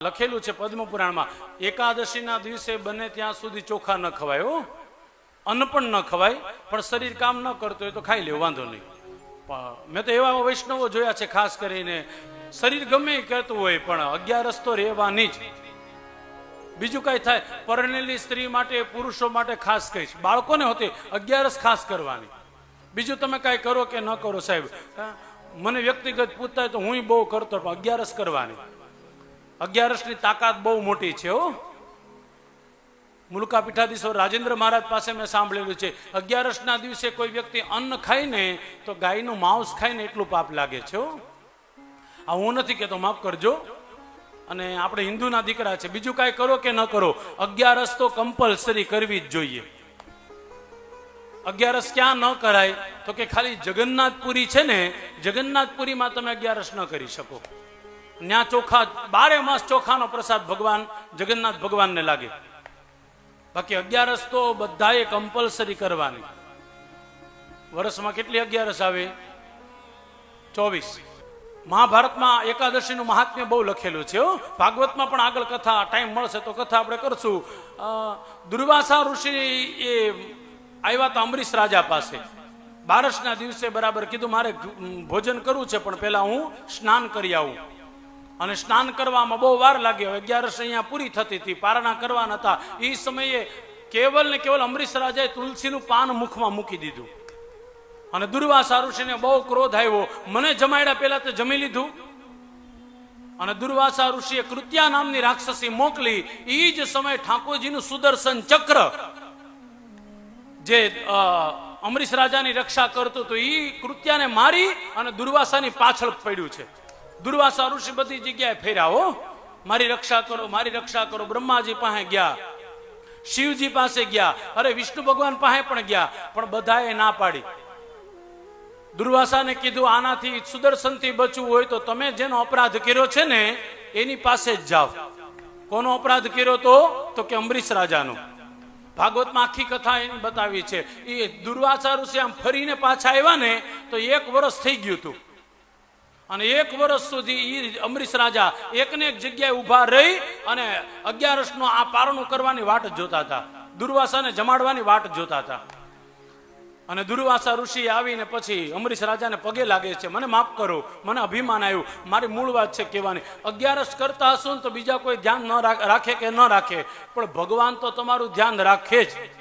લખેલું છે પદ્મ પુરાણમાં એકાદશીના દિવસે બને ત્યાં સુધી ચોખા ન ખવાય અન્ન પણ ન ખવાય, પણ શરીર કામ ન કરતું હોય તો ખાઈ લેવું વાંધો નહીં. મેં તો એવા વૈષ્ણવો જોયા છે ખાસ કરીને, શરીર ગમે કહેતું હોય, પણ અગિયારસ તો રહેવાની જ. બીજું કઈ થાય, પરણેલી સ્ત્રી માટે, પુરુષો માટે ખાસ કહીશ બાળકોને હોતી અગિયારસ ખાસ કરવાની. બીજું તમે કાંઈ કરો કે ન કરો સાહેબ? મને વ્યક્તિગત પૂછતા હોય તો હું બહુ કરતો, પણ અગિયારસ કરવાની. અગિયારસની તાકાત બહુ મોટી છે, હો. મુલકા પીઠાધીશો રાજેન્દ્ર મહારાજ પાસે મેં સાંભળેલું છે, અગિયારસના દિવસે કોઈ વ્યક્તિ અન્ન ખાઈને તો ગાયનું માંસ ખાઈને એટલું પાપ લાગે છે આ હું નથી કહેતો માફ કરજો. અને આપણે હિન્દુના દીકરા છે, બીજું કાંઈ કરો કે ન કરો, અગિયારસ તો કમ્પલસરી કરવી જ જોઈએ. અગિયારસ ક્યાં ન કરાય? તો કે ખાલી જગન્નાથપુરી છે ને, જગન્નાથપુરીમાં તમે અગિયારસ ન કરી શકો. ત્યાં ચોખા, બારે માસ ચોખાનો પ્રસાદ ભગવાન, જગન્નાથ ભગવાનને લાગે. બાકી અગિયારસ તો બધાએ કમ્પલસરી કરવાની. વર્ષમાં કેટલી અગિયારસ આવે? ચોવીસ. મહાભારતમાં એકાદશીનું મહાત્મ્ય બહુ લખેલું છે ભાગવતમાં પણ આગળ કથા, ટાઈમ મળશે તો કથા આપણે કરશું. દુર્વાસા ઋષિ એ આવ્યા તો અમરીશ રાજા પાસે. બારસના દિવસે બરાબર કીધું, મારે ભોજન કરવું છે, પણ પહેલા હું સ્નાન કરી આવું. અને સ્નાન કરવામાં બહુ વાર લાગ્યો. અગિયારસ અહીંયા પૂરી થતી હતી. પારણા કરવાના હતા. એ સમયે કેવલ ને કેવલ અમરીશ રાજાએ તુલસીનું પાન મુખમાં મૂકી દીધું. અને દુર્વાસા ઋષિને બહુ ક્રોધ આવ્યો. મને જમાડ્યા પહેલા તો જમી લીધું. અને દુર્વાસા ઋષિએ કૃત્યા નામની રાક્ષસી મોકલી. એ જ સમયે ઠાકોરજીનું સુદર્શન ચક્ર, જે અમરીશ રાજાની રક્ષા કરતું હતું એ કૃત્યાને મારી અને દુર્વાસાની પાછળ પડ્યું છે. દુર્વાસા ઋષિ બધી જગ્યાએ ફેર્યા હો. મારી રક્ષા કરો, મારી રક્ષા કરો. બ્રહ્માજી પાસે ગયા. શિવજી પાસે ગયા. અરે વિષ્ણુ ભગવાન પાસે પણ ગયા, પણ બધાએ ના પાડી. દુર્વાસાને કીધું, આનાથી સુદર્શનથી બચવું હોય તો તમે જેનો અપરાધ કર્યો છે ને, એની પાસે જ જાઓ. કોનો અપરાધ કર્યો તો? તો કે અમરીશ રાજાનો. ભાગવતમાં આખી કથા એની બતાવી છે. એ દુર્વાસા ઋષિ આમ ફરીને પાછા આવ્યા ને, તો એક વર્ષ થઈ ગયું હતું. અને એક વર્ષ સુધી એ અમરીશ રાજા એકને એક જગ્યાએ ઊભા રહી અને અગિયારસનો આ પારણું કરવાની વાટ જોતા હતા. દુર્વાસાને જમાડવાની વાટ જોતા હતા. અને દુર્વાસા ઋષિ આવીને પછી અમરીશ રાજાને પગે લાગે છે, મને માફ કરો, મને અભિમાન આવ્યું. મારી મૂળ વાત છે કહેવાની. અગિયારસ કરતા હશો ને તો બીજા કોઈ ધ્યાન ન રાખ- કે ન રાખે? પણ ભગવાન તો તમારું ધ્યાન રાખે જ.